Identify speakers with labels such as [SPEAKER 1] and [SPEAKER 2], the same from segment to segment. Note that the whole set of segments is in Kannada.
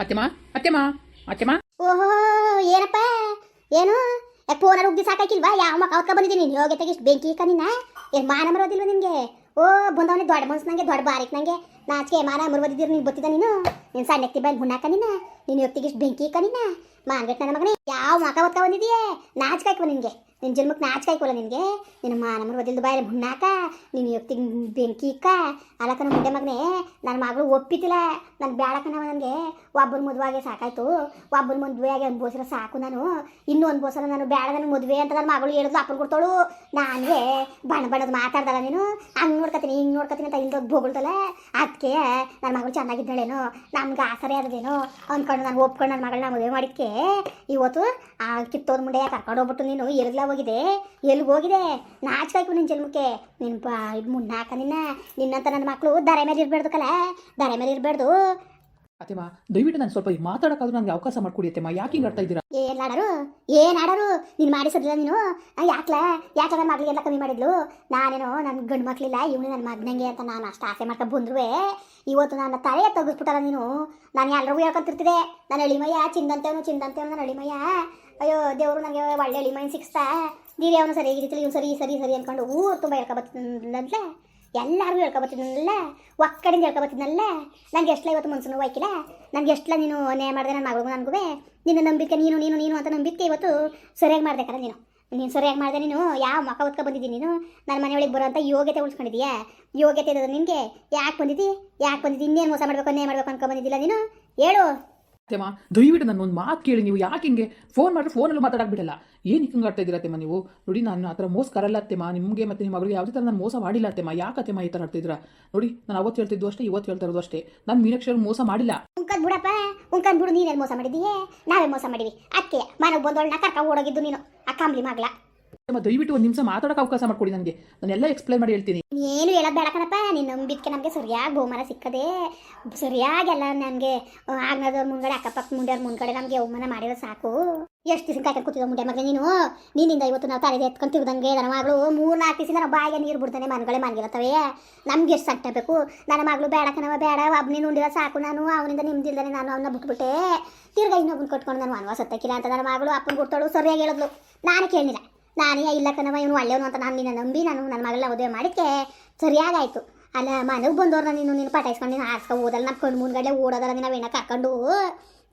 [SPEAKER 1] ಅತ್ತೆಮ್ಮ ಅತ್ತೆಮ್ಮ ಅತ್ತೆಮ್ಮ.
[SPEAKER 2] ಓಹೋ, ಏನಪ್ಪ? ಏನು? ಯಾಕೆ ಫೋನ್ ಉಗ್ದಿ ಸಾಕಾಕಿಲ್ವಾ? ಯಾವ ಮಕ್ಕ ಅವತ್ಕ ಬಂದಿದ್ದೀನಿ? ನೀನು ಹೋಗಿ ಇಷ್ಟು ಬೆಂಕಿ ನಿನ್ನ ಏನು ಮಾನ ಬರೋದಿಲ್ವ ನಿನಗೆ? ಓ, ಬಂದವನೇ ದೊಡ್ಡ ಮನ್ಸು ನನಗೆ ದೊಡ್ಡ ಬಾರಿಕ್ ನನಗೆ ನಾಚಿಕೆ ಮಾನ ಮರುವದಿದ್ದೀರಿ ನೀವು ಬತ್ತಿದ ನೀನು? ನಿನ್ನ ಸಣ್ಣ ಎತ್ತಿ ಹುಣ್ಣಾಕ ನಿನ್ನ ನೀನು ಯೋಗ್ತಿಗೆ ಇಷ್ಟು ಬೆಂಕಿ ಇಕ್ಕ ನಿನ್ನ ಮಾನ್ಗೆಟ್ ನನ್ನ ಮಗನೇ, ಯಾವ ಮಕ ಒತ್ಕ ಬಂದಿದೆಯೇ? ನಾಚಿಕಾಯ್ಕವ ನಿನಗೆ. ನಿನ್ನ ಜನ್ಮಕ್ಕೆ ನಾಚಿಕಾಯ್ಕೋಲ್ಲ ನಿನಗೆ. ನಿನ್ನ ಮಾನ ಮರುವದಿಲ್ದು ಬಾಯಲ್ಲಿ ಹುಣ್ಣಾಕ, ನೀನು ಯೋಗ್ತಿಗೆ ಬೆಂಕಿ ಇಕ್ಕ ಅಲಕ್ಕನ ಮುಂಡೆ ಮಗನೇ ನನ್ನ ಮಗಳು ಒಪ್ಪಿತಿಲ್ಲ. ನನ್ನ ಬೇಡಕನವ ನನಗೆ. ಒಬ್ಬನ ಮದುವೆಗೆ ಸಾಕಾಯ್ತು. ಒಬ್ಬನ ಮದುವೆಯಾಗಿ ಅನ್ಬೋಸಿರ ಸಾಕು ನಾನು. ಇನ್ನೂ ಬೋಸರ ನಾನು ಬೇಡ ನನ್ನ ಮದುವೆ ಅಂತ ನನ್ನ ಮಗಳು ಹೇಳಿದ್ಲು, ಅಪ್ಪನ ಕೊಡ್ತಾಳು. ನಾನೇ ಬಣ್ಣ ಬಣ್ಣದ ಮಾತಾಡ್ದಲ್ಲ ನೀನು, ಹಂಗೆ ನೋಡ್ಕೊತೀನಿ ಹಿಂಗೆ ನೋಡ್ಕತೀನಿ ಅಂತ ಇಲ್ದೋಗಿ ಬೋಗಳ್ತಲ್ಲ ಅದಕ್ಕೆ ನನ್ನ ಮಗಳು ಚೆನ್ನಾಗಿದ್ದಾಳೇನೋ, ನಮ್ಗೆ ಆಸರೆ ಆದದೇನೋ ಅಂದ್ಕೊಂಡು ನಾನು ಒಪ್ಕೊಂಡು ನನ್ನ ಮಗಳನ್ನ ಮದುವೆ ಮಾಡಿದ್ಕೆ, ಇವತ್ತು ಆ ಕಿತ್ತೋದ್ ಮುಂಡೆ ಕರ್ಕೊಂಡು ಹೋಗ್ಬಿಟ್ಟು ನೀನು ಎಲ್ಗ್ಲ ಹೋಗಿದೆ ಎಲ್ಲಿಗೆ ಹೋಗಿದೆ? ನಾಚ್ಕಾಯ್ಕು ನಿನ್ನ ಜನ್ಮಕ್ಕೆ. ನಿನ್ನ ಬಾ ಇದು ಮುನ್ನಾಕ ನಿನ್ನ, ನಿನ್ನಂತ ನನ್ನ ಮಕ್ಕಳು ದಾರೆ ಮೇಲೆ ಇರಬಾರ್ದು ಕಲ ದಾರೆ ಮೇಲೆ ಇರಬೇಡ್ದು.
[SPEAKER 1] ಅತ್ತೆಮ್ಮ, ದಯವಿಟ್ಟು ನಾನು ಸ್ವಲ್ಪ ಮಾತಾಡೋಕ್ಕಾದ್ರೂ ನನಗೆ ಅವಕಾಶ ಮಾಡ್ಕೊಡಿ ಅತ್ತೆಮ್ಮ. ಯಾಕೆ ಹಿಂಗೆ ಆಡ್ತಾ ಇದ್ದೀರಾ?
[SPEAKER 2] ಏನ್ ಆಡರು? ಏನ್ ಆಡರು? ನೀನು ಮಾಡಿಸೋದಿಲ್ಲ ನೀನು? ಯಾಕ್ಲ? ಯಾಕೆ ನನ್ನ ಮಗಳಿಗೆಲ್ಲ ಕಮ್ಮಿ ಮಾಡಿದ್ಲು? ನಾನೇನೋ ನನ್ನ ಗಂಡು ಮಕ್ಳಿಲ್ಲ, ಇವನು ನನ್ನ ಮಗನಂಗೆ ಅಂತ ನಾನು ಅಷ್ಟು ಆಸೆ ಮಾಡ್ಕೊಂಡು ಬಂದ್ರುವೆ. ಇವತ್ತು ನನ್ನ ತಲೆ ತೆಗೆದ್ಬಿಟ್ಟಲ್ಲ ನೀನು? ನಾನು ಎಲ್ರಿಗೂ ಹೇಳ್ಕೊಂತಿರ್ತಿದೆ ನನ್ನ ಎಳಿಮಯ್ಯ, ಚಿಂದಂತೇವನು ಚಿಂದಂತೇವನು ನನ್ನ ಅಳಿಮಯ್ಯ ಅಯ್ಯೋ, ದೇವರು ನನಗೆ ಒಳ್ಳೆ ಎಳಿಮಯ್ಯ ಸಿಕ್ಸ್ತಾ ಅವನು ಸರಿ ಆಗಿರ್ತಿಲ್ಲ ಇವ್ನು ಸರಿ ಸರಿ ಸರಿ ಅಂದ್ಕೊಂಡು ಊರು ತುಂಬ ಹೇಳ್ಕೊಬತ್ತಿದ್ದಂತೆ ಎಲ್ಲರಿಗೂ ಹೇಳ್ಕೊಬತ್ತಿದ್ನಲ್ಲ? ಒಕ್ಕಡಿಂದ ಹೇಳ್ಕೊಬತ್ತಿದ್ನಲ್ಲ? ನನಗೆ ಎಷ್ಟಲ ಇವತ್ತು ಮನ್ಸನ್ನು ಹೋಯ್ಕಿಲ್ಲ ನನಗೆ ಎಷ್ಟಲ ನೀನು ನೇ ಮಾಡಿದೆ ನನ್ನ ಮಗಳಿಗೂ ನನಗೂ ನಿನ್ನ ನಂಬಿಕೆ ನೀನು ನೀನು ನೀನು ಅಂತ ನಂಬಿಕೆ ಇವತ್ತು ಸರಿಯಾಗಿ ಮಾಡಿದೆ ನೀನು. ನೀನು ಸರಿಯಾಗಿ ಮಾಡಿದೆ ನೀನು, ಯಾವ ಮಕ್ಕ ಹೊತ್ಕೊ ಬಂದಿದ್ದೀನಿ ನೀನು? ನನ್ನ ಮನೆಯೊಳಗೆ ಬರೋಂಥ ಯೋಗ್ಯತೆ ಉಳಿಸ್ಕೊಂಡಿದೀಯಾ? ಯೋಗ್ಯತೆ ಇರೋದು ನಿನಗೆ? ಯಾಕೆ ಬಂದಿದ್ದಿ ಯಾಕೆ ಬಂದಿದ್ದಿ ಇನ್ನೇನು ಮೋಸ ಮಾಡಬೇಕು ನ್ಯಾಯ ಮಾಡಬೇಕು ಅನ್ಕೊ ಬಂದಿದ್ದಿಲ್ಲ ನೀನು? ಹೇಳು.
[SPEAKER 1] ಅತ್ತೆಮ್ಮ, ದಯವಿಟ್ಟು ನನ್ನ ಒಂದು ಮಾತು ಕೇಳಿ, ನೀವು ಯಾಕೆ ಹಿಂಗೆ ಫೋನ್ ಮಾಡಿದ್ರೆ ಫೋನಲ್ಲಿ ಮಾತಾಡಕ್ಕೆ ಬಿಡಲ್ಲ ಏನಕ್ಕೆ ಹಿಂಗೆ ಆಡ್ತಾ ಇದ್ದೀರಾ ಅತ್ತೆಮ್ಮ ನೀವು? ನೋಡಿ, ನಾನು ಆ ಥರ ಮೋಸಕರಲ್ಲ ಅತ್ತೆಮ್ಮ. ನಿಮಗೆ ಮತ್ತು ನಿಮ್ಮ ಮಗಳಿಗೆ ಯಾವುದೇ ಥರ ನಾನು ಮೋಸ ಮಾಡಿಲ್ಲ ಅತ್ತೆಮ್ಮ. ಯಾಕೆ ಅತ್ತೆಮ್ಮ ಈ ಥರ ಆಡ್ತಿದ್ದೀರಾ ನೋಡಿ, ನಾನು ಅವತ್ತು ಹೇಳ್ತಿದ್ದು ಅಷ್ಟೇ, ಇವತ್ತು ಹೇಳ್ತಾ ಇರೋದು ಅಷ್ಟೇ. ನಾನು ಮೀನಾಕ್ಷಿ ಮೋಸ ಮಾಡಿಲ್ಲ.
[SPEAKER 2] ಉಂಕನ್ ಬಿಡಪ್ಪ ಉಂಕನ್ ಬಿಡು, ನೀನೇನು ಮೋಸ ಮಾಡಿದ್ದೀಯೇ? ನಾವೇ ಮೋಸ ಮಾಡಿವಿ ಅಕ್ಕೆ, ಮನೆಗೆ ಬಂದವಳನ್ನ ಕರ್ಕ ಓಡೋಗಿದ್ದು ನೀನು. ಮಗಳ.
[SPEAKER 1] ಅತ್ತೆಮ್ಮ ದಯವಿಟ್ಟು ಒಂದು ನಿಮಿಷ ಮಾತಾಡೋಕೆ ಅವಕಾಶ ಮಾಡ್ಕೊಡಿ ನನಗೆ. ನಾನೆಲ್ಲ ಎಕ್ಸ್ಪ್ಲೈನ್ ಮಾಡಿ ಹೇಳ್ತೀನಿ.
[SPEAKER 2] ಏನು ಹೇಳೋದು ಬೇಡ ಕಣಪ್ಪ. ನೀನು ನಂಬಿದ್ಕೆ ನಮಗೆ ಸರಿಯಾಗಿ ಬಹುಮಾನ ಸಿಕ್ಕದೆ. ಸರಿಯಾಗೆಲ್ಲ ನನಗೆ ಆಗ್ನದವ್ರ ಮುಂಗಡೆ ಅಕ್ಕಪಕ್ಕ ಮುಂಡೆಯವ್ರ ಮುಂದ್ಗಡೆ ನಮಗೆ ಅವಮಾನ ಮಾಡಿರೋ ಸಾಕು. ಎಷ್ಟು ದಿವಸ ಕಾಯ್ಕೊಂಡು ಕೂತಿದ್ದ ಮುಂಡೆ ಮಗ ನೀನು? ನೀನಿಂದ ಇವತ್ತು ನಾವು ತಲೆಗೆ ಎತ್ಕೊಂಡು ತಿರ್ದಂಗೆ ನನ್ನ ಮಗಳು ಮೂರು ನಾಲ್ಕು ದಿವಸ ನಾವು ಬಾಯಿಗೆ ನೀರು ಬಿಡ್ತಾನೆ, ಮನ್ಗಳೇ ಮನ್ಗಿರತ್ತವೆ. ನಮ್ಗೆ ಎಷ್ಟು ಸಟ್ಟ ನನ್ನ ಮಗಳು ಬೇಡ ಕಣವ ಬೇಡ. ಒಬ್ಬನೇ ನುಂಡಿರೋ ಸಾಕು ನಾನು. ಅವನಿಂದ ನಿಮ್ದಿಲ್ದಾನೆ ನಾನು ಅವನ್ನ ಬಿಟ್ಬಿಟ್ಟೆ. ತಿರ್ಗಾ ಇನ್ನೊಬ್ಬನ ಕಟ್ಕೊಂಡು ನಾನು ಅನ್ವಾಸ ಸತ್ತಕ್ಕಿಲ್ಲ ಅಂತ ನನ್ನ ಮಗಳು ಅಪ್ಪನ ಕೊಡ್ತಾಳು ಸರಿಯಾಗಿ ಹೇಳಿದ್ಲು. ನಾನು ಕೇಳಿಲ್ಲ ನಾನೇ ಇಲ್ಲ ಕಣವ ಇವನು ಒಳ್ಳೆಯವನು ಅಂತ ನಾನು ನಿನ್ನ ನಂಬಿ ನಾನು ನನ್ನ ಮಗಳ ಮದುವೆ ಮಾಡಿಕ್ಕೆ ಸರಿಯಾಗಾಯ್ತು. ಅಲ್ಲ ಮನೆಗೆ ಬಂದವ್ರನ್ನ ನೀನು ನೀನು ಪಟಾಯಿಸ್ಕೊಂಡು ನೀನು ಹಾಸ್ಕೊ ಓದಲ್ಲ ನಮ್ಮ ಕಣ್ಣು ಮುಂದ್ಗಡೆ ಓಡೋದಲ್ಲ ನೀನು ಅವೇನ ಹಾಕೊಂಡು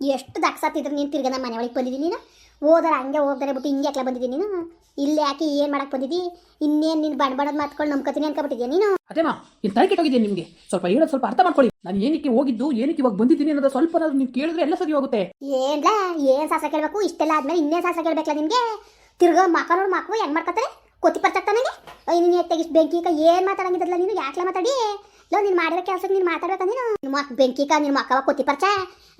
[SPEAKER 2] ಎಷ್ಟು ದಕ್ಸತ್ತಿದ್ರು ನೀನು ತಿರ್ಗ ನಮ್ಮ ಮನೆ ಒಳಗೆ ಬಂದಿದ್ದೀನಿ ನೀನು? ಓದರ ಹಂಗೆ ಹೋಗ್ತಾರೆ ಬಿಟ್ಟು ಹಿಂಗೆ ಯಾಕೆ ಬಂದಿದ್ದೀನಿ ನೀನು? ಇಲ್ಲಿ ಯಾಕೆ ಏನು ಮಾಡಕ್ಕೆ ಬಂದಿದ್ದಿ ಇನ್ನೇನು ನೀನು ಬಣ್ಣ ಬಣ್ಣದ ಮಾತ್ಕೊಂಡು ನಂಬ್ಕೊತೀನಿ ಅನ್ಕೊಬಿಟ್ಟಿದ್ಯಾ ನೀನು?
[SPEAKER 1] ಅದೇಮ್ಮ ಇನ್ನು ತಲೆ ಕೆಟ್ಟೋಗಿದ್ದೀನಿ ನಿಮಗೆ? ಸ್ವಲ್ಪ ಹೇಳೋದು ಸ್ವಲ್ಪ ಅರ್ಥ ಮಾಡ್ಕೊಳ್ಳಿ. ನಾನು ಏನಕ್ಕೆ ಹೋಗಿದ್ದು ಏನಕ್ಕೆ ಇವಾಗ ಬಂದಿದ್ದೀನಿ ಅನ್ನೋದು ಸ್ವಲ್ಪ ನೀವು ಕೇಳಿದ್ರೆ ಎಲ್ಲ ಸರಿ ಹೋಗುತ್ತೆ.
[SPEAKER 2] ಏನ್ಲಾ ಏನು ಸಾಸ ಕೇಳಬೇಕು? ಇಷ್ಟೆಲ್ಲ ಆದ್ಮೇಲೆ ಇನ್ನೇನು ಸಾಸ ಕೇಳಬೇಕಲ್ಲ ನಿನಗೆ ತಿರ್ಗಾ ಮಕ ನೋಡಿ ಹೆಂಗ್ ಮಾಡ್ಕೊತಾರೆ ಕೊತ್ತಿ ಪರ್ಚಕ್ತ ನನಗೆ ನೀನು ಬೆಂಕಿ ಕ ಏನು ಮಾತಾಡಂಗಿದ್ರಲ್ಲ ನೀನು? ಯಾಕೆ ಮಾತಾಡಿ? ಲೋ ನೀನು ಮಾಡಿರೋ ಕೆಲಸಕ್ಕೆ ನೀನು ಮಾತಾಡ್ಬೇಕ ನೀನು? ನಿನ್ನ ಮಕ್ ಬೆಂಕಿ ಕ ನಿನ್ನ ಮಕ್ಕವ ಕೊತ್ತಿ ಪರ್ಚ?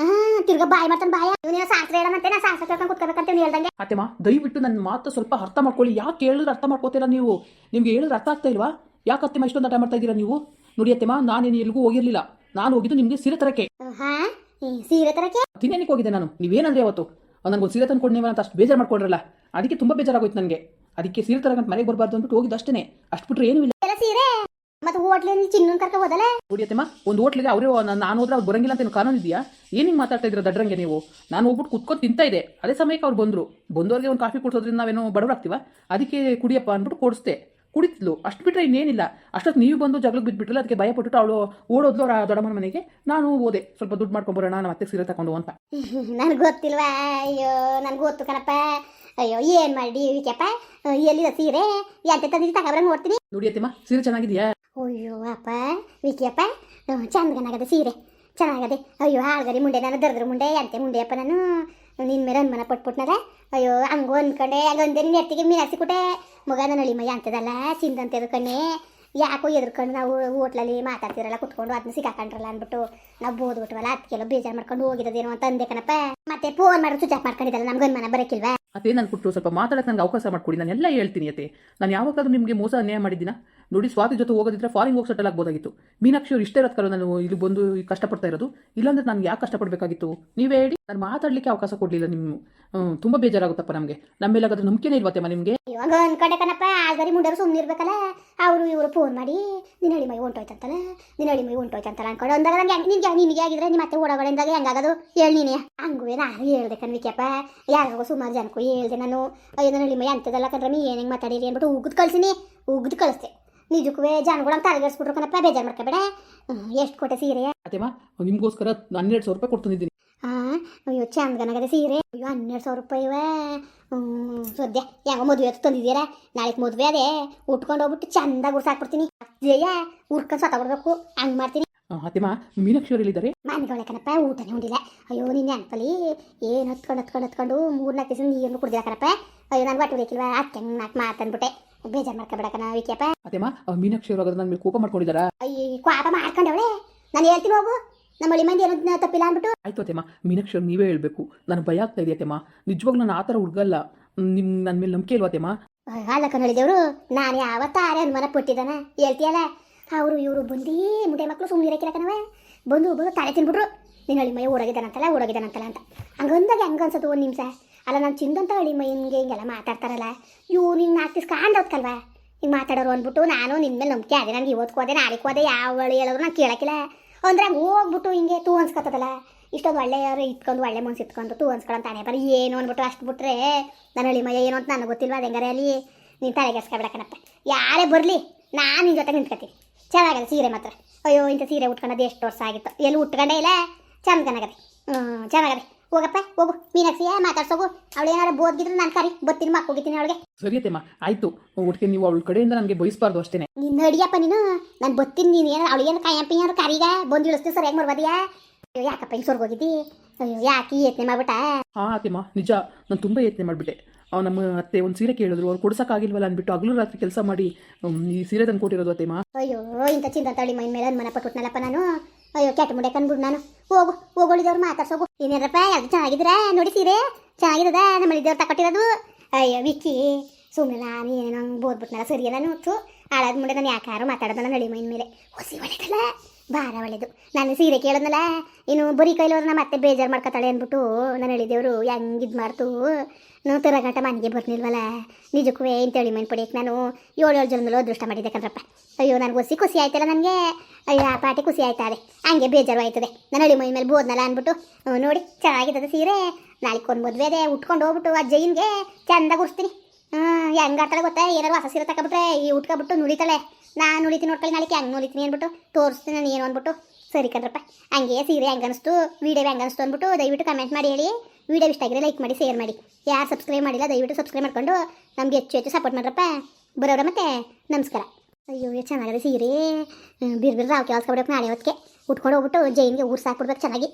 [SPEAKER 2] ಹಾಂ ತಿರ್ಗಾ ಬಾಯಿ ಮಾಡ್ತಾನೆ ಬಾಯ. ನೀನು ಶಾಸ್ತ್ರ ಹೇಳಂತೆ ನಾ ಶಾಸ್ತ್ರ ಕೇಳ್ಕೊಂಡು ಕುತ್ಕೋಬೇಕಂತ ನೀನು ಹೇಳ್ದಂಗೆ.
[SPEAKER 1] ಅತ್ತೆಮ್ಮ ದಯವಿಟ್ಟು ನನ್ನ ಮಾತು ಸ್ವಲ್ಪ ಅರ್ಥ ಮಾಡ್ಕೊಳ್ಳಿ. ಯಾಕೆ ಹೇಳಿದ್ರೆ ಅರ್ಥ ಮಾಡ್ಕೋತೀರಾ ನೀವು? ನಿಮ್ಗೆ ಹೇಳಿದ್ರೆ ಅರ್ಥ ಆಗ್ತಾ ಇಲ್ವಾ? ಯಾಕೆ ಅತ್ತೆಮ್ಮ ಇಷ್ಟೊಂದು ಆಟ ಮಾಡ್ತಾ ಇದ್ದೀರಾ ನೀವು? ನೋಡಿ ಅತ್ತೆಮ್ಮ ನಾನೇನು ಎಲ್ಲಿಗೂ ಹೋಗಿರಲಿಲ್ಲ. ನಾನು ಹೋಗಿದ್ದು ನಿಮಗೆ ಸೀರೆ ತರಕ್ಕೆ.
[SPEAKER 2] ಹಾಂ ಸೀರೆ ತರಕ್ಕೆ?
[SPEAKER 1] ತಿನ್ನೇನಕ್ಕೆ ಹೋಗಿದ್ದೆ ನಾನು. ನೀವೇನಂದ್ರೆ ಅವತ್ತು? ನನಗೊಂದು ಸೀರೆ ತಂದು ಕೊಡಿ ಅಂತ ಅಷ್ಟು ಬೇಜಾರು ಮಾಡ್ಕೊಂಡ್ರಲ್ಲ ಅದಕ್ಕೆ ತುಂಬಾ ಬೇಜಾರಾಗೋಯ್ತು ನನಗೆ. ಅದಕ್ಕೆ ಸೀರೆ ತರಗಂತ ಮನೆಗೆ ಬರಬಾರ್ದು ಅಂದ್ಬಿಟ್ಟು ಹೋಗಿದ್ದು ಅಷ್ಟೇ ಅಷ್ಟು ಬಿಟ್ಟರೆ ಏನೂ ಇಲ್ಲ.
[SPEAKER 2] ಸೀರೆ? ಮತ್ತೆ ಹೋಟ್ಲಲ್ಲಿ ಚಿನ್ನನ್ ಕರ್ಕ ಹೋದಲ್ಲ?
[SPEAKER 1] ಒಂದು ಹೋಟ್ಲಿಗೆ ಅವರೇ ನಾನು ಹೋದ್ರೆ ಅವ್ರು ಬರಂಗಿಲ್ಲ ಅಂತ ಏನು ಕಾನೂನು ಇದೆಯಾ? ಏನು ಹಿಂಗೆ ಮಾತಾಡ್ತಾ ಇದ್ದೀರಾ ದಡ್ರಂಗೆ ನೀವು? ನಾನು ಹೋಗ್ಬಿಟ್ಟು ಕುತ್ಕೊಂಡು ತಿಂತಾ ಇದೆ. ಅದೇ ಸಮಯಕ್ಕೆ ಅವ್ರು ಬಂದರು. ಬಂದವ್ರಿಗೆ ಒಂದು ಕಾಫಿ ಕೊಡ್ಸೋದ್ರಿಂದ ನಾವೇನೋ ಬಡವರಾಗ್ತೀವ ಅದಕ್ಕೆ ಕುಡಿಯಪ್ಪ ಅಂದ್ಬಿಟ್ಟು ಕೊಡಿಸ್ದೆ. ಕುಡಿದ್ಲು. ಅಷ್ಟು ಬಿಟ್ಟರೆ ಇನ್ನೇನಿಲ್ಲ. ಅಷ್ಟೊತ್ತು ನೀವು ಬಂದು ಜಗಳಕ್ಕೆ ಬಿದ್ದುಬಿಟ್ರಲ್ಲ ಅದಕ್ಕೆ ಭಯ ಪಟ್ಟು ಅವಳು ಓಡೋದ್ಲು ಅವರ ದೊಡ್ಡಮ್ಮನ ಮನೆಗೆ. ನಾನು ಓದೆ ಸ್ವಲ್ಪ ದುಡ್ಡು ಮಾಡ್ಕೊಂಬರೋಣ ನಮ್ಮ ಅತ್ತೆ ಸೀರೆ ತಗೊಂಡು ಅಂತ.
[SPEAKER 2] ನನಗೆ ಗೊತ್ತಿಲ್ವಾ? ಅಯ್ಯೋ ನನಗೆ ಗೊತ್ತು ಕಣಪ್ಪ. ಅಯ್ಯೋ ಏನು ಮಾಡಿ ವಿಕ್ಯಪ್ಪ? ಎಲ್ಲಿದೆ ಸೀರೆ? ಎಂತೆ ತಂದಿದ್ದು? ತಗೊಬರಂಗೆ ನೋಡ್ತೀನಿ.
[SPEAKER 1] ನೋಡಿ ಅತ್ತೆಮ್ಮ ಸೀರೆ ಚೆನ್ನಾಗಿದೆಯಾ?
[SPEAKER 2] ಅಯ್ಯೋ ಅಪ್ಪ ವಿಕಿಯಪ್ಪ. ಚಂದಗನಾಗದೆ ಸೀರೆ. ಚೆನ್ನಾಗದೆ. ಅಯ್ಯೋ ಹಾಳ್ಗರಿ ಮುಂಡೆ ನಾನು ದರ್ದ್ರ ಮುಂಡೆ ಎಂತೆ ಮುಂಡೆಯಪ್ಪ ನಾನು ನಿನ್ನ ಮೇಲೆ ಅನುಮಾನ ಪಟ್ಬಿಟ್ನದ ಅಯ್ಯೋ ಅಂಗೋ ಅನ್ಕೊಂಡೆ. ಹಂಗಂದೆ ನಿನ್ನ ಎತ್ತಿಗೆ ಮೀನು ಕೊಟ್ಟೆ ಮಗನ ನಳಿಮಯ್ಯ ಅಂತದಲ್ಲ, ಸಿಂದಂತೆದು ಕಣ್ಣೆ. ಯಾಕೋ ಎದ್ರಕೊಂಡು ನಾವು ಹೋಟ್ಲಲ್ಲಿ ಮಾತಾಡ್ತಿರಲ್ಲ, ಕುತ್ಕೊಂಡು ಅದನ್ನ ಸಿಕ್ಕಾಕೊಂಡ್ರಲ್ಲ ಅಂದ್ಬಿಟ್ಟು ನಾವು ಬೋದ್ಬಿಟ್ವಲ್ಲ ಅದಕ್ಕೆಲ್ಲ ಬೇಜಾರು ಮಾಡ್ಕೊಂಡು ಹೋಗಿರೋದೇನೋ ಅಂತ ಅಂದೆ ಕಣಪ್ಪ. ಮತ್ತೆ ಫೋನ್ ಮಾಡಿ ಸ್ವಿಚ್ ಆಫ್ ಮಾಡ್ಕೊಂಡಿದ್ದಲ್ಲ ನಮ್ಗೊಂದ್ ಮನ ಬರೋಕ್ಕಿಲ್ವಾ
[SPEAKER 1] ಅದೇ ನಾನು ಕೊಟ್ಟು ಸ್ವಲ್ಪ ಮಾತಾಡಕ್ಕೆ ನನಗೆ ಅವಕಾಶ ಮಾಡಿಕೊಡಿ ನಾನು ಎಲ್ಲ ಹೇಳ್ತೀನಿ ಅತ್ತೆ. ನಾನು ಯಾವಾಗಾದ್ರೂ ನಿಮಗೆ ಮೋಸ ಅನ್ಯಾಯ ಮಾಡಿದ್ದೀನ? ನೋಡಿ ಸ್ವಾತಿ ಜೊತೆ ಹೋಗೋದಿದ್ರೆ ಫಾರಿನ್ ಹೋಗಿ ಸೆಟಲ್ ಆಗ್ಬೋದಾಗಿತ್ತು. ಮೀನಾಕ್ಷಿ ಅವ್ರು ಇಷ್ಟೇ ಇರೋದು ನಾನು ಇಲ್ಲಿ ಬಂದು ಕಷ್ಟಪಡ್ತಾ ಇರೋದು? ಇಲ್ಲಾಂದ್ರೆ ನಾನು ಯಾಕೆ ಕಷ್ಟಪಡಬೇಕಾಗಿತ್ತು? ನೀವೇ ಹೇಳಿ. ನಾನು ಮಾತಾಡಲಿಕ್ಕೆ ಅವಕಾಶ ಕೊಡಲಿಲ್ಲ ನಿಮ್ಮ ತುಂಬಾ ಬೇಜಾರಾಗುತ್ತಪ್ಪ ನಮಗೆ. ನಮ್ಮ ಮೇಲಾಗಾದ್ರೂ ನಂಬಿಕೆನೇ ಇಲ್ವತ್ತೆ ನಿಮಗೆ?
[SPEAKER 2] ಇವಾಗ ಅನ್ಕೊಂಡೆ ಕಣಪ್ಪ ಆಲ್ಗರಿ ಮುಂಡರು ಸುಮ್ಮನೆ ಇರ್ಬೇಕಲ್ಲ. ಅವರು ಇವರು ಫೋನ್ ಮಾಡಿ ನಿನ್ನ ಹಳಿ ಮೈ ಹೊಂಟೋಯ್ತಂತಲ್ಲ ನಿನ್ನ ಹಳಿ ಮೈ ಹೊಂಟೋಯ್ತಂತಲ್ಲ ಅನ್ಕೊಂಡು. ಅಂದಾಗ ನನಗೆ ಹೆಂಗೆ ನಿನ್ಗೆ ನಿನಗೆ ಆಗಿದ್ರೆ ನಿಮ್ಮ ಮತ್ತೆ ಓಡೋಗಳಿಂದಾಗ ಹೆಂಗಾಗೋದು? ಹೇಳಿ ನೀನೆ. ಹಂಗೂ ನಾನು ಹೇಳ್ದೆ ಕಣ್ವಿಕ್ಯಪ್ಪ. ಯಾರಿಗೋ ಸುಮಾರು ಜನಕ್ಕೂ ಹೇಳ್ದೆ ನಾನು. ಅಯ್ಯೋ ನನ್ನ ನಿಮ್ಮ ಮೈ ಅಂತದಲ್ಲ ಕಂದ್ರೆ ನೀ ಏನು ಹೆಂಗೆ ಮಾತಾಡಿರಿ ಅಂದ್ಬಿಟ್ಟು ಉಗ್ದು ಕಳ್ಸಿನಿ. ಉಗ್ದು ಕಳಿಸ್ತೆ ನಿಜಕ್ಕೂ ಜನಗಳು ತಲೆಗೆಡ್ಸ್ಬಿಟ್ರು ಕಣಪ್ಪ ಬೇಜಾರು ಮಾಡ್ಕೋಬೇಡ. ಎಷ್ಟು ಕೊಟ್ಟೆ ಸೀರೆ?
[SPEAKER 1] ಅದೇಮ್ಮ ನಿಮಗೋಸ್ಕರ ಹನ್ನೆರಡು ಸಾವಿರ ರೂಪಾಯಿ ಕೊಟ್ಟು ತಂದಿದ್ದೀನಿ
[SPEAKER 2] ಹಾಂ ಅಯ್ಯೋ ಚಂದಗನಗದೆ ಸೀರೆ. ಅಯ್ಯೋ ಹನ್ನೆರಡು ಸಾವಿರ ರೂಪಾಯಿವ. ಸದ್ಯ ಹೆಂಗೋ ಮದುವೆ ಅದು ತಂದಿದ್ದೀರಾ? ನಾಳೆಗೆ ಮದುವೆ ಅದೇ. ಉಟ್ಕೊಂಡು ಹೋಗ್ಬಿಟ್ಟು ಚಂದಾಗಿ ಉರ್ಸಾಕ್ಬಿಡ್ತೀನಿ ಜಯ ಉರ್ಕೊಂಡು ಸತ್ತಬಿಡ್ಬೇಕು ಹಂಗೆ ಮಾಡ್ತೀನಿ.
[SPEAKER 1] ಅತ್ತೇಮ್ಮ ಮೀನಾಕ್ಷಿ ಅವ್ರು ಎಲ್ಲಿದ್ದಾರೆ
[SPEAKER 2] ಮನೆಗೊಳೆ ಕಣಪ್ಪ ಊಟನೇ ಉಂಡಿಲ್ಲ. ಅಯ್ಯೋ ನಿನ್ನೆ ಅನ್ಪಲಿ ಏನು ಹತ್ಕೊಂಡು ಹತ್ಕೊಂಡು ಹತ್ಕೊಂಡು ಮೂರು ನಾಲ್ಕು ದಿವಸ ನೀರನ್ನು ಕುಡಿದಿಲ್ಲ ಕಣಪ್ಪ. ಅಯ್ಯೋ ನಾನು ಬಟ್ಟೆ ಬೇಕಿಲ್ವಾ ಅತ್ತೆ ನಾಲ್ಕು ಮಾತನ್ಬಿಟ್ಟೆ. ಬೇಜಾರು ಮಾಡ್ಕೊಬೇಡ ಕಣ ವಿಕ್ಯಪ್ಪ.
[SPEAKER 1] ಮಾ ಮೀನಾಕ್ಷಿ ಅವರು ನನ್ನ ಮೇಲೆ ಕೋಪ ಮಾಡ್ಕೊಂಡಿದ್ದಾರ?
[SPEAKER 2] ಅಯ್ಯ ಕೋಪ ಮಾಡ್ಕೊಂಡವಳೆ. ನಾನು ಹೇಳ್ತೀನಿ ಹೋಗು. ನಮ್ಮ ಹಳ್ಳಿ ಮಂದಿ ಏನೋ ತಪ್ಪಿಲ್ಲ ಅಂದ್ಬಿಟ್ಟು.
[SPEAKER 1] ಆಯ್ತು ಅತ್ತೆಮ್ಮ ಮೀನಾಕ್ಷಿ ಅವ್ರು ನೀವೇ ಹೇಳಬೇಕು. ನಾನು ಭಯ ಆಗ್ತಾ ಇದೆಯಾ ಅತ್ತೆಮ್ಮ ನಿಜವಾಗ್ಲೂ ನಾನು ಆ ಥರ ಹುಡುಗಲ್ಲ. ನಿಮ್ಮ ನನ್ನ ಮೇಲೆ ನಂಬಿಕೆ ಇಲ್ವಾ ಅತ್ತೆಮ್ಮ
[SPEAKER 2] ಅಲ್ಲ ಕನ್ನಡಿದೇವರು ನಾನು ಯಾವತ್ತಾರೆ ಅನುಮಾನ ಪಟ್ಟಿದ್ದಾನೆ? ಹೇಳ್ತೀಯಲ್ಲ? ಅವರು ಇವರು ಬಂದು ಮುಂದೆ ಮಕ್ಕಳು ಸುಮ್ಮನೆ ಇರಕ್ಕಿಲ್ಲ ಬಂದು ಬಂದು ತಲೆ ತಿನ್ಬಿಟ್ರು. ನಿನ್ನ ಹಳಿ ಮೈ ಓಡೋಗಿದ್ದಾನಂತಲ್ಲ ಓಡೋಗಿದ್ದಾನಂತಲ್ಲ ಅಂತ. ಹಂಗಂದಾಗ ಹಂಗೆ ಅನ್ಸೋದು ಒಂದು ನಿಮಿಷ ಅಲ್ಲ, ನಾನು ಚಿಂದಂತ ಮೈ ಹಿಂಗೆ ಹಿಂಗೆಲ್ಲ ಮಾತಾಡ್ತಾರಲ್ಲ. ಇವು ನಿನ್ನ ನಾಲ್ಕು ಕಾಂಡೋದ್ಕಲ್ವಾ ಹಿಂಗೆ ಮಾತಾಡೋರು ಅಂದ್ಬಿಟ್ಟು ನಾನು ನಿನ್ನ ಮೇಲೆ ನಂಬಿಕೆ ಅದೇ ನನಗೆ ಇವತ್ತು ಹೋದೆ ನಾಳೆಗೆ ಹೋದೆ ಯಾವ ಹಳಿ ಹೇಳಿದ್ರು ನಾನು ಕೇಳಕ್ಕಿಲ್ಲ. ಅಂದ್ರೆ ಹಂಗೆ ಹೋಗ್ಬಿಟ್ಟು ಹಿಂಗೆ ತೂ ಅನ್ಸ್ಕೊತದಲ್ಲ. ಇಷ್ಟೊಂದು ಒಳ್ಳೆಯವರು ಇಟ್ಕೊಂಡು, ಒಳ್ಳೆ ಮನ್ಸು ಇಟ್ಕೊಂಡು ತೂ ಅನ್ಸ್ಕೊಳ್ಳೋ ತಾನೇ ಬರೀ ಏನು ಅಂದ್ಬಿಟ್ಟು ಅಷ್ಟು ಬಿಟ್ರೆ ನನ್ನ ಹಳಿ ಮೈ ಏನು ಅಂತ ನನಗೆ ಗೊತ್ತಿಲ್ವಾ ಅದು ಹೆಂಗಾರೆ ಅಲ್ಲಿ? ನೀನು ತಲೆಗೆಸ್ಕೊಬೇಡ ಕಣಪ್ಪ. ಯಾರೇ ಬರಲಿ, ನಾನು ನಿನ್ನ ಜೊತೆ ನಿಂತ್ಕೊತೀನಿ. ಚೆನ್ನಾಗದೆ ಸೀರೆ ಮಾತ್ರ. ಅಯ್ಯೋ ಇಂಥ ಸೀರೆ ಉಟ್ಕೊಂಡದ್ದು ಎಷ್ಟು ವರ್ಷ ಆಗಿತ್ತು. ಎಲ್ಲಿ ಉಟ್ಕೊಂಡೇ ಇಲ್ಲ? ಚೆನ್ನಾಗದೆ ಹ್ಞೂ ಚೆನ್ನಾಗದೆ. ಹೋಗಪ್ಪ ಹೋಗು. ಮೀನಾಕ್ಷಿಯ ಮಾತಾಡ್ಸೋಗು. ಅವಳು ಏನಾರು ಬೋದ್ಗಿದ್ರು ನಾನು ಕರಿ. ಬತ್ತೀನಿ ಮಕ್ಕ ಹೋಗಿದ್ದೀನಿ ಅವಳಿಗೆ.
[SPEAKER 1] ಸರಿ ಆಯ್ತು. ಒಟ್ಟಿಗೆ ನೀವು ಅವಳ ಕಡೆಯಿಂದ ನನಗೆ ಬಯಸ್ಬಾರ್ದು ಅಷ್ಟೇ.
[SPEAKER 2] ನೀನು ನಡಿಯಪ್ಪ ನೀನು. ನಾನು ಬತ್ತೀನಿ ನೀನು ಏನಾರು ಅವಳು ಏನು ಕಾಯಪ್ಪ ಏನಾರು ಕರೀಗ? ಬಂದು ಇಳಿಸ್ತೀವಿ ಸರಿಯಾಗಿ ಮಾಡ್ಬೋದಿಯಾ ಯಾಕಪ್ಪ ಹೆಂಗೆ ಹೋಗಿದ್ದಿ? ಅಯ್ಯೋ ಯಾಕೆ ಯತ್ನೆ ಮಾಡ್ಬಿಟ್ಟ?
[SPEAKER 1] ಹಾಂ ಅತ್ತೇಮ್ಮ ನಿಜ. ನಾನು ತುಂಬ ಯತ್ನೆ ಮಾಡಿಬಿಟ್ಟೆ. ಅವ್ ನಮ್ಮ ಅತ್ತೆ ಒಂದು ಸೀರೆ ಕೇಳಿದ್ರು ಅವ್ರು ಕೊಡ್ಸೋಕ್ಕಾಗಿಲ್ವಲ್ಲ ಅಂದ್ಬಿಟ್ಟು ಹಗಲು ರಾತ್ರಿ ಕೆಲಸ ಮಾಡಿ ಈ ಸೀರೆ ತಂದು ಕೊಟ್ಟಿರೋದು ಅತ್ತೆಮ್ಮ
[SPEAKER 2] ಅಯ್ಯೋ ಇಂಥ ಚಿಂತ ತಳಿ ಮೈ ಮೇಲೆ ಅನುಮಾನ ಪಟ್ಬಿಟ್ನಲ್ಲಪ್ಪ ನಾನು? ಅಯ್ಯೋ ಕೆಟ್ಟ ಮುಡೆ ಕಂಡ್ಬಿಡು ನಾನು. ಹೋಗು ಹೋಗೋಳಿದವ್ರು ಮಾತಾಡ್ಸೋಗು ಏನೇನಪ್ಪ ಅದು ಚೆನ್ನಾಗಿದ್ರ ನೋಡಿ ಸೀರೆ. ಚೆನ್ನಾಗಿರದ? ನಮ್ಮ ಮಳಿದವ್ರು ತಕೊಟ್ಟಿರೋದು ಅಯ್ಯೋ ವಿಕ್ಕಿ. ಸುಮ್ಮನೆ ನಾನು ಏನೋ ಬೋದ್ಬಿಟ್ನಲ್ಲ ಸರಿ ನಾನು ಹೊತ್ತು ಹಾಳಾದ ಮುಂದೆ ನಾನು ಯಾಕಾರು ಮಾತಾಡೋದು ನನ್ನ ನಡಿ ಮೈನ ಮೇಲೆ. ಹೊಸಿ ಒಳ್ಳೇದಲ್ಲ ಭಾರ ಒಳ್ಳೇದು. ನಾನು ಸೀರೆ ಕೇಳೋದ್ನಲ್ಲ, ಇನ್ನು ಬರಿ ಕೈಲಿ ನಮ್ಮ ಮತ್ತೆ ಬೇಜಾರು ಮಾಡ್ಕೊತಾಳೆ ಅಂದ್ಬಿಟ್ಟು ನಾನು ಹೇಳಿದೇವ್ರು ಹೆಂಗಿದ್ ಮಾಡ್ತು? ನಾವು ತರಗಂಟ ಮನೆಗೆ ಬರ್ನಿಲ್ವಲ್ಲ? ನಿಜಕ್ಕೂ ಇಂತೇಳಿ ಮೈನ್ ಪಡಿಯಕ್ಕೆ ನಾನು? ಏಳು ಏಳು ಜನ್ಮಲ್ಲೂ ಅದೃಷ್ಟ ಮಾಡಿದ್ದೆ ಕಣ್ರಪ್ಪ ಅಯ್ಯೋ, ನನಗೆ ಹೊಸಿ ಖುಷಿ ಆಯ್ತಲ್ಲ ನನಗೆ? ಅಯ್ಯೋ, ಆ ಪಾಟಿ ಖುಷಿ ಆಯ್ತಾ ಅದೇ. ಹಂಗೆ ಬೇಜಾರು ಆಯ್ತದೆ. ನನ್ನ ಹಳ್ಳಿ ಮೈ ಮೇಲೆ ಬೋದ್ನಲ್ಲ ಅಂದ್ಬಿಟ್ಟು ನೋಡಿ, ಚೆನ್ನಾಗಿದ್ದದ ಸೀರೆ. ನಾಲ್ಕೊಂದು ಮದುವೆ ಅದೇ ಉಟ್ಕೊಂಡು ಹೋಗ್ಬಿಟ್ಟು ಆ ಜೈನ್ಗೆ ಚಂದ ಉರ್ಸ್ತೀನಿ. ಹ್ಞೂ ಹೆಂಗೆ ಆಡ್ತಾಳೆ ಗೊತ್ತಾ? ಏನಾರು ಹೊಸ ಸೀರೆ ತಗೊಬಿಟ್ರೆ ಈ ಉಟ್ಕೊಬಿಟ್ಟು ನುಡಿತಾಳೆ ನಾನು ನುಡಿತೀನಿ ನೋಡ್ಕೊಳ್ಳಿ ನಾಳೆಗೆ ಹೆಂಗೆ ನುಡಿತೀನಿ ಅಂದ್ಬಿಟ್ಟು ತೋರಿಸ್ತೀನಿ ನಾನು ಏನು ಅಂದ್ಬಿಟ್ಟು. ಸರಿ ಕಣ್ರಪ್ಪ, ಹಂಗೆ ಸೀರೆ ಹೆಂಗೆ ಅನಿಸ್ತು ವೀಡಿಯೋ ಹೆಂಗೆ ಅನಿಸ್ತು ಅಂದ್ಬಿಟ್ಟು ದಯವಿಟ್ಟು ಕಮೆಂಟ್ ಮಾಡಿ ಹೇಳಿ. ವೀಡಿಯೋ ಇಷ್ಟ ಆಗಿದ್ರೆ ಲೈಕ್ ಮಾಡಿ ಶೇರ್ ಮಾಡಿ. ಯಾರು ಸಬ್ಸ್ಕ್ರೈಬ್ ಮಾಡಿಲ್ಲ, ದಯವಿಟ್ಟು ಸಬ್ಸ್ಕ್ರೈಬ್ ಮಾಡ್ಕೊಂಡು ನಮಗೆ ಹೆಚ್ಚು ಹೆಚ್ಚು ಸಪೋರ್ಟ್ ಮಾಡ್ರಪ್ಪ. ಬರೋರ ಮತ್ತೆ, ನಮಸ್ಕಾರ. ಅಯ್ಯೋ ಚೆನ್ನಾಗಿದೆ ಸೀರೆ. ಬಿರ್ ಬಿರ್ ರಾವ್ ಕೆಲಸ ಕೊಡ್ಬೇಕು ನಾಳೆ ಹೊತ್ತಿಗೆ. ಉಟ್ಕೊಂಡು ಹೋಗ್ಬಿಟ್ಟು ಜೈನ್ಗೆ ಊರು ಸಾಕ್ಬಿಡ್ಬೇಕು ಚೆನ್ನಾಗಿ.